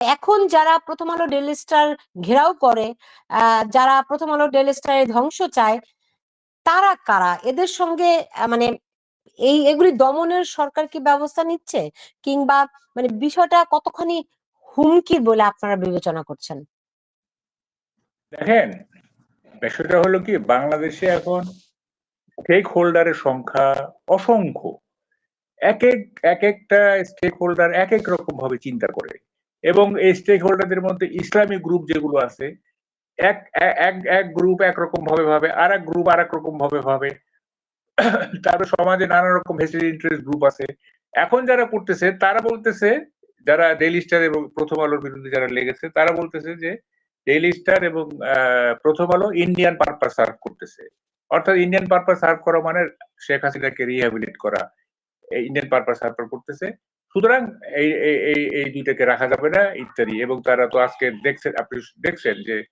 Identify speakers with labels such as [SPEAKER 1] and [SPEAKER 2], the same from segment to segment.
[SPEAKER 1] এখন যারা প্রথম আলো ডেলি স্টার ঘেরাও করে যারা প্রথম আলো ডেলি স্টারের ধ্বংস চায়, তারা কারা? এদের সঙ্গে মানে এই এগুলি দমনের সরকার কি ব্যবস্থা নিচ্ছে? কিংবা মানে বিষয়টা কতখানি হুমকি বলে আপনারা বিবেচনা করছেন?
[SPEAKER 2] দেখেন, বিষয়টা হলো কি, বাংলাদেশে এখন স্টেক হোল্ডারের সংখ্যা অসংখ্য। এক এক এক একটা স্টেক হোল্ডার এক এক রকম ভাবে চিন্তা করে। এবং এই স্টেক হোল্ডারদের মধ্যে ইসলামী গ্রুপ যেগুলো আছে, এক এক এক গ্রুপ একরকম ভাবে ভাবে আর এক গ্রুপ আর এক রকম ভাবে ভাবে। তারপর সমাজে নানা রকম ভেস্টেড ইন্টারেস্ট গ্রুপ আছে। এখন যারা করতেছে, তারা বলতেছে, যারা ডেইলি স্টার এবং প্রথম আলোর বিরুদ্ধে যারা লেগেছে, তারা বলতেছে যে ডেইলি স্টার এবং প্রথম আলো ইন্ডিয়ান পারপাস সার্ভ করতেছে। অর্থাৎ ইন্ডিয়ান পারপাস সার্ভ করা মানে শেখ হাসিনাকে রিহ্যাবিলিট করা। ইন্ডিয়ান পারপাস সার্ভ করতেছে। সুতরাং এই, এই- এই দুইটাকে রাখা যাবে না, ইত্যাদি। এবং তারা তো আজকে দেখছেন, আপনি দেখছেন যে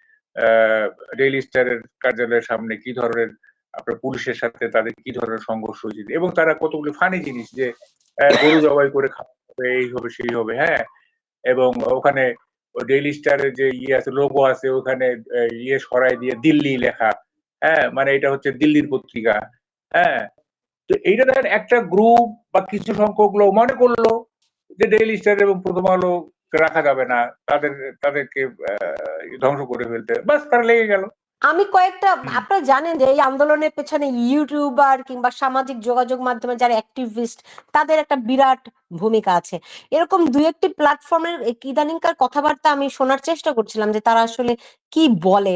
[SPEAKER 2] ডেইলি স্টারের কার্যালয়ের সামনে কি ধরনের, আপনার পুলিশের সাথে তাদের কি ধরনের সংঘর্ষ হয়েছে, এবং তারা কতগুলি ফানি জিনিস যে গরু জবাই করে খাওয়া এই হবে, সেই হবে হ্যাঁ? এবং ওখানে ডেইলি স্টারের যে ইয়ে আছে লোগো আছে, ওখানে ইয়ে সরাই দিয়ে দিল্লি লেখা হ্যাঁ? মানে এটা হচ্ছে দিল্লির পত্রিকা হ্যাঁ? তো এইটা দেখেন একটা গ্রুপ বা কিছু সংখ্যক লোক মনে করল যে ডেইলি স্টার এবং প্রথম আলো রাখা যাবে না, তাদের, তাদেরকে ধ্বংস করে ফেলতে। বাস তারা লেগে গেল।
[SPEAKER 1] আমি কয়েকটা, আপনারা জানেন যে এই আন্দোলনের পেছনে ইউটিউবার কিংবা সামাজিক যোগাযোগ মাধ্যমে যারা অ্যাক্টিভিস্ট তাদের একটা বিরাট ভূমিকা আছে। এরকম দুই একটি প্ল্যাটফর্মের ইদানিংকার কথাবার্তা আমি শোনার চেষ্টা করছিলাম যে তারা আসলে কি বলে।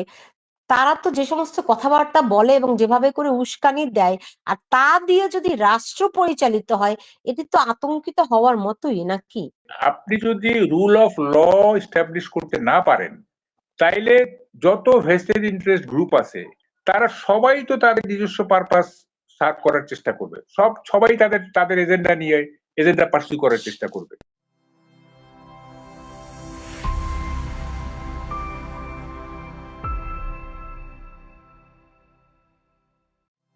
[SPEAKER 1] তারা তো যে সমস্ত কথাবার্তা বলে এবং যেভাবে করে উস্কানি দেয়, আর তা দিয়ে যদি রাষ্ট্র পরিচালিত হয়, এটি তো আতঙ্কিত হওয়ার মতোই, নাকি?
[SPEAKER 2] আপনি যদি রুল অফ ল এস্টাবলিশ করতে না পারেন, তাইলে যত ভেস্টেড ইন্টারেস্ট গ্রুপ আছে, তারা সবাই তো তাদের নিজস্ব পারপাস সার্ভ করার চেষ্টা করবে। সব, সবাই তাদের তাদের এজেন্ডা নিয়ে এজেন্ডা পার্সিউ করার চেষ্টা করবে।